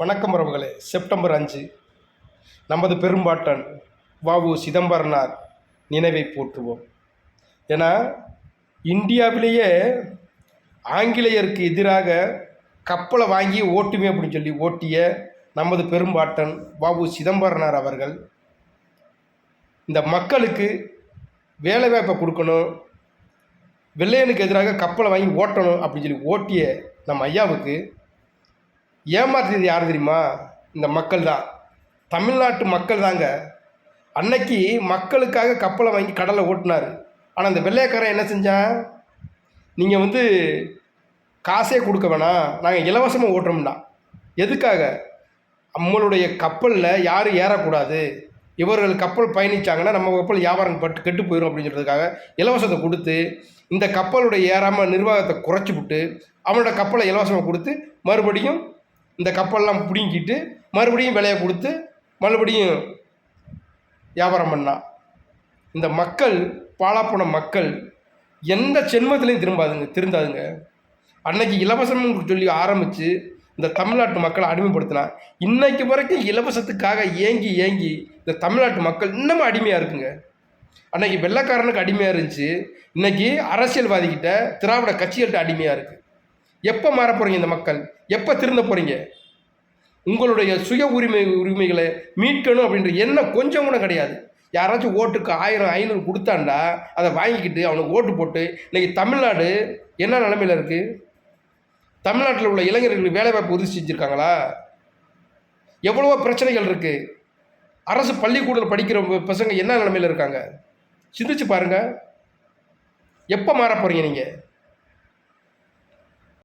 வணக்கம் உறவுகளே. செப்டம்பர் அஞ்சு. நமது பெரும்பாட்டன் வாவு சிதம்பரனார் நினைவை போற்றுவோம். ஏன்னா இந்தியாவிலேயே ஆங்கிலேயருக்கு எதிராக கப்பலை வாங்கி ஓட்டுமே அப்படின்னு சொல்லி ஓட்டிய நமது பெரும்பாட்டன் வாவு சிதம்பரனார் அவர்கள் இந்த மக்களுக்கு வேலைவாய்ப்பை கொடுக்கணும் வெள்ளையனுக்கு எதிராக கப்பலை வாங்கி ஓட்டணும் அப்படின்னு சொல்லி ஓட்டிய நம்ம ஐயாவுக்கு ஏமாற்றியது யார் தெரியுமா? இந்த மக்கள் தான் தமிழ்நாட்டு மக்கள் தாங்க அன்னைக்கு மக்களுக்காக கப்பலை வாங்கி கடலை ஓட்டினார். ஆனால் அந்த வெள்ளையக்காரன் என்ன செஞ்சான்? நீங்கள் வந்து காசே கொடுக்க வேணாம். நாங்கள் இலவசமாக ஓட்டுறோம்னா எதுக்காக? நம்மளுடைய கப்பலில் யாரும் ஏறக்கூடாது. இவர்கள் கப்பல் பயணிச்சாங்கன்னா நம்ம கப்பல் வியாபாரம் பட்டு கெட்டு போயிடும் அப்படின்னு சொல்கிறதுக்காக இலவசத்தை கொடுத்து இந்த கப்பலுடைய ஏறாமல் நிர்வாகத்தை குறைச்சி விட்டு அவனோட கப்பலை இலவசமாக கொடுத்து மறுபடியும் இந்த கப்பல்லாம் பிடுங்கிட்டு மறுபடியும் விலையை கொடுத்து மறுபடியும் வியாபாரம் பண்ணான் இந்த மக்கள் பாழாப்போன மக்கள் எந்த சென்மத்திலையும் திரும்பாதுங்க திருந்தாதுங்க. அன்னைக்கு இலவசம்னு சொல்லி ஆரம்பித்து இந்த தமிழ்நாட்டு மக்களை அடிமைப்படுத்தினா இன்னைக்கு வரைக்கும் இலவசத்துக்காக ஏங்கி ஏங்கி இந்த தமிழ்நாட்டு மக்கள் இன்னமும் அடிமையாக இருக்குங்க. அன்னைக்கு வெள்ளைக்காரனுக்கு அடிமையாக இருந்துச்சு. இன்னைக்கு அரசியல்வாதிகிட்ட திராவிட கட்சிகள்கிட்ட அடிமையாக இருக்குது எப்போ மாற போகிறீங்க இந்த மக்கள்? எப்போ திருந்த போகிறீங்க உங்களுடைய சுய உரிமை உரிமைகளை மீட்கணும் அப்படின்ற எண்ணம் கொஞ்சம் கூட கிடையாது. யாராச்சும் ஓட்டுக்கு ஆயிரம் ஐநூறு கொடுத்தாண்டா அதை வாங்கிக்கிட்டு அவனுக்கு ஓட்டு போட்டு இன்றைக்கி தமிழ்நாடு என்ன நிலமையில இருக்குது தமிழ்நாட்டில் உள்ள இளைஞர்களுக்கு வேலைவாய்ப்பு உறுதி செஞ்சுருக்காங்களா? எவ்வளவோ பிரச்சனைகள் இருக்குது அரசு பள்ளிக்கூடத்தில் படிக்கிற பசங்க என்ன நிலமையில் இருக்காங்க? சிந்திச்சு பாருங்கள் எப்போ மாற போகிறீங்க நீங்கள்